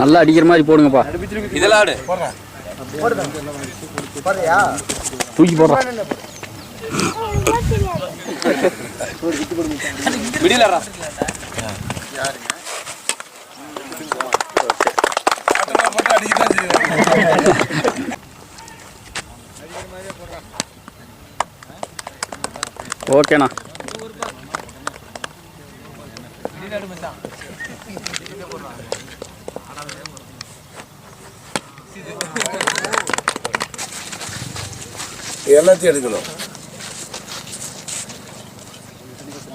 நல்லா அடிக்கிற மாதிரி போடுங்கப்பா. இதெல்லாம் ஆடு. தூக்கி போடுறோம் விடியலடா ஓகேண்ணா. எல்லாத்தையும் எடுக்கணும்.